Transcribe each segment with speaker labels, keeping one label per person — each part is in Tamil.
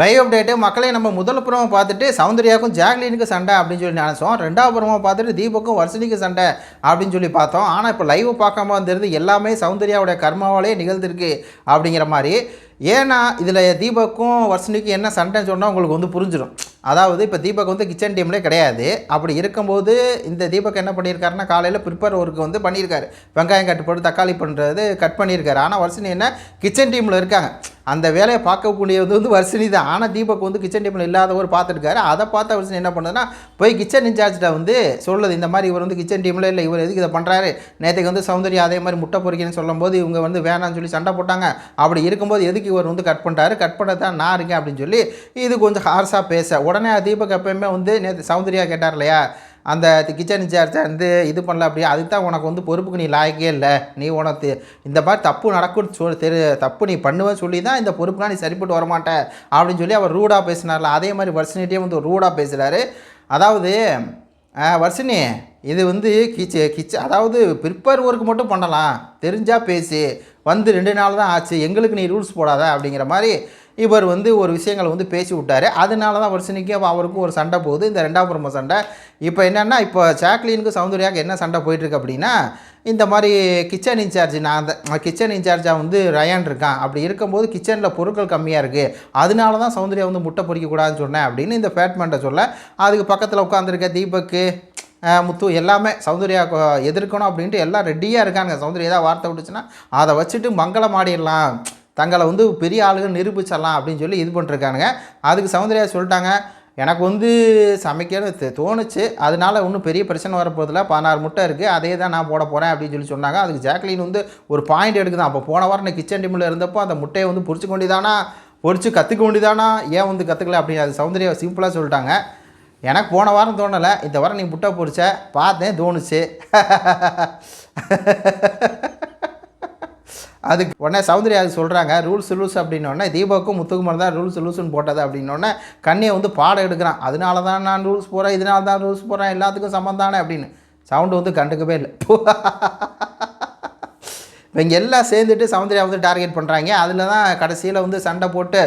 Speaker 1: லைவ் அப்டேட்டு மக்களை நம்ம முதல் புறமாக பார்த்துட்டு சௌந்தர்யாவுக்கும் ஜாக்லினுக்கு சண்டை அப்படின்னு சொல்லி நினச்சோம். ரெண்டாவது புறமாக பார்த்துட்டு தீபக்கும் வர்ஷினிக்கு சண்டை அப்படின்னு சொல்லி பார்த்தோம். ஆனால் இப்போ லைவ் பார்க்காம வந்திருந்து எல்லாமே சௌந்தர்யாவுடைய கர்மாவாலே நிகழ்ந்திருக்கு அப்படிங்கிற மாதிரி. ஏன்னா இதில் தீபக்கும் வர்ஷினிக்கும் என்ன சண்டைன்னு சொன்னால் உங்களுக்கு வந்து புரிஞ்சிடும் அதாவது இப்போ தீபக் வந்து கிச்சன் டீம்லே கிடையாது. அப்படி இருக்கும்போது இந்த தீபக் என்ன பண்ணியிருக்காருன்னா காலையில் ப்ரிப்பேர் ஒர்க்கு வந்து பண்ணியிருக்காரு. வெங்காயம் கட்டு போட்டு தக்காளி பண்ணுறது கட் பண்ணியிருக்காரு. ஆனால் வர்ஷினி என்ன? கிச்சன் டீமில் இருக்காங்க. அந்த வேலையை பார்க்கக்கூடியது வந்து வர்ஷினி தான். ஆனால் தீபக் வந்து கிச்சன் டீமில் இல்லாதவர் பார்த்துருக்காரு. அதை பார்த்த வர்ஷினி என்ன பண்ணுதுன்னா போய் கிச்சன் இன்சார்ஜ்கிட்ட வந்து சொல்லுது இந்த மாதிரி இவர் வந்து கிச்சன் டீமில் இல்லை. இவர் எதுக்கு இதை பண்ணுறாரு நேற்றுக்கு வந்து சௌந்தர்யா அதே மாதிரி முட்டை பொறிக்கணும்னு சொல்லும்போது இவங்க வந்து வேணாம்னு சொல்லி சண்டை போட்டாங்க. அப்படி இருக்கும்போது எதுக்கு இவர் வந்து கட் பண்ணிட்டாரு? கட் பண்ண தான் நான் இருக்கேன் அப்படின்னு சொல்லி இது கொஞ்சம் ஹார்ஸாக பேச. உடனே தீபக் எப்பயுமே வந்து நேற்று சௌந்தர்யா கேட்டார் இல்லையா? அந்த கிச்சன் இன்சார்ஜை வந்து இது பண்ணல அப்படியே அதுக்கு தான் உனக்கு வந்து பொறுப்புக்கு நீ லாயக்கே இல்லை. நீ உனக்கு இந்த மாதிரி தப்பு நடக்கும்னு சொல் தெரு தப்பு நீ பண்ணுவேன்னு சொல்லி தான் இந்த பொறுப்புலாம் நீ சரிப்பட்டு வரமாட்ட அப்படின்னு சொல்லி அவர் ரூடாக பேசினார்ல. அதே மாதிரி வர்ஷினிட்டே வந்து ரூடாக பேசுகிறாரு அதாவது வர்ஷினி இது வந்து கிச்ச கிச்ச அதாவது ப்ரிப்பேர் ஒர்க் மட்டும் பண்ணலாம். தெரிஞ்சால் பேசி. வந்து ரெண்டு நாள் தான் ஆச்சு. எங்களுக்கு நீ ரூல்ஸ் போடாத அப்படிங்கிற மாதிரி இவர் வந்து ஒரு விஷயங்களை வந்து பேசி விட்டார் அதனால தான் வர்ஷினிக்கும் அவருக்கும் ஒரு சண்டை போகுது. இந்த ரெண்டாம் பிரம்ம சண்டை. இப்போ என்னென்னா இப்போ சாக்லினுக்கு சௌந்தர்யாவுக்கு என்ன சண்டை போயிட்டுருக்கு அப்படின்னா இந்த மாதிரி கிச்சன் இன்சார்ஜ் நான் அந்த கிச்சன் இன்சார்ஜாக வந்து ரயான் இருக்கான். அப்படி இருக்கும்போது கிச்சனில் பொருட்கள் கம்மியாக இருக்குது அதனால தான் சௌந்தர்யா வந்து முட்டை பொறிக்கக்கூடாதுன்னு சொன்னேன் அப்படின்னு இந்த ஃபேட்மெண்ட்டை சொல்ல அதுக்கு பக்கத்தில் உட்காந்துருக்க தீபக்கு முத்து எல்லாமே சௌந்தர்யா எதிர்க்கணும் அப்படின்ட்டு எல்லாம் ரெடியாக இருக்காங்க சௌந்தர்யா ஏதாவது வார்த்தை விட்டுச்சுன்னா அதை வச்சுட்டு மங்களம் ஆடிடலாம். தங்களை வந்து பெரிய ஆளுகள் நிரூபிச்சிடலாம் அப்படின்னு சொல்லி இது பண்ணிருக்கானுங்க. அதுக்கு சௌந்தர்யா சொல்லிட்டாங்க எனக்கு வந்து சமைக்கணும்னு தோணுச்சு. அதனால ஒன்றும் பெரிய பிரச்சனை வரப்போதில்ல பதினாறு முட்டை இருக்குது அதே தான் நான் போட போகிறேன் அப்படின்னு சொல்லி சொன்னாங்க. அதுக்கு ஜாக்லின் வந்து ஒரு பாயிண்ட் எடுக்குதான். அப்போ போன வாரம் நான் கிச்சன் டீமில் இருந்தப்போ அந்த முட்டையை வந்து பொரிச்சு கொண்டிதானா? பொறிச்சு கற்றுக்க வேண்டியதானா? ஏன் வந்து கற்றுக்கல அப்படின்னு அது சௌந்தர்யா சிம்பிளாக சொல்லிட்டாங்க. எனக்கு போன வாரம் தோணலை. இந்த வாரம் நீ முட்டை பொரிச்ச பார்த்தேன் தோணுச்சு. அதுக்கு உடனே சௌந்தர்யா அது சொல்கிறாங்க ரூல்ஸ் லூஸ் அப்படின்னோடனே தீபாவுக்கும் முத்துக்குமார் தான் ரூல்ஸ் லூஸ்ன்னு போட்டது அப்படின்னோடனே கண்ணியை வந்து பாடம் எடுக்கிறான். அதனால தான் நான் ரூல்ஸ் போகிறேன் இதனால தான் ரூல்ஸ் போகிறேன் எல்லாத்துக்கும் சம்மந்தானே அப்படின்னு. சவுண்டு வந்து கண்டுக்கவே இல்லை. இவங்க எல்லாம் சேர்ந்துட்டு சௌந்தர்யா வந்து டார்கெட் பண்ணுறாங்க அதில் தான் கடைசியில் வந்து சண்டை போட்டு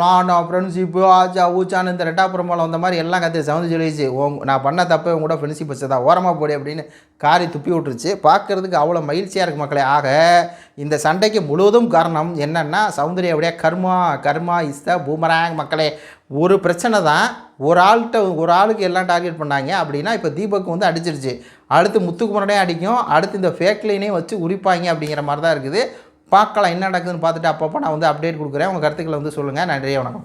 Speaker 1: நான் ஃப்ரெண்ட்ஷிப்பு ஆச்சா ஊச்சான்னு இந்த ரெட்டாப்புறமால வந்த மாதிரி எல்லாம் கற்று சவுந்து சொல்லிடுச்சு. உங் நான் பண்ண தப்பு உங்க கூட ஃப்ரெண்ட்ஷிப் வச்சதா? ஓரமாக போடி அப்படின்னு காரி துப்பி விட்டுருச்சு. பார்க்குறதுக்கு அவ்வளோ மகிழ்ச்சியாக இருக்கு மக்களே. ஆக இந்த சண்டைக்கு முழுவதும் காரணம் என்னென்னா சௌந்தர்யாவுடைய கர்மா கர்மா இஸ் த பூமராங் மக்களே. ஒரு பிரச்சனை தான். ஒரு ஆள்கிட்ட ஒரு ஆளுக்கு எல்லாம் டார்கெட் பண்ணாங்க அப்படின்னா இப்போ தீபக் வந்து அடிச்சிருச்சு. அடுத்து முத்துக்குமரனையும் அடிக்கும். அடுத்து இந்த ஃபேக் லைனையும் வச்சு உரிப்பாங்க அப்படிங்கிற மாதிரி தான் இருக்குது. பார்க்கலாம் என்ன நடக்குதுன்னு பார்த்துட்டு அப்பப்போ நான் வந்து அப்டேட் கொடுக்குறேன். உங்கள் கருத்துக்களை வந்து சொல்லுங்கள் நன்றி வணக்கம்.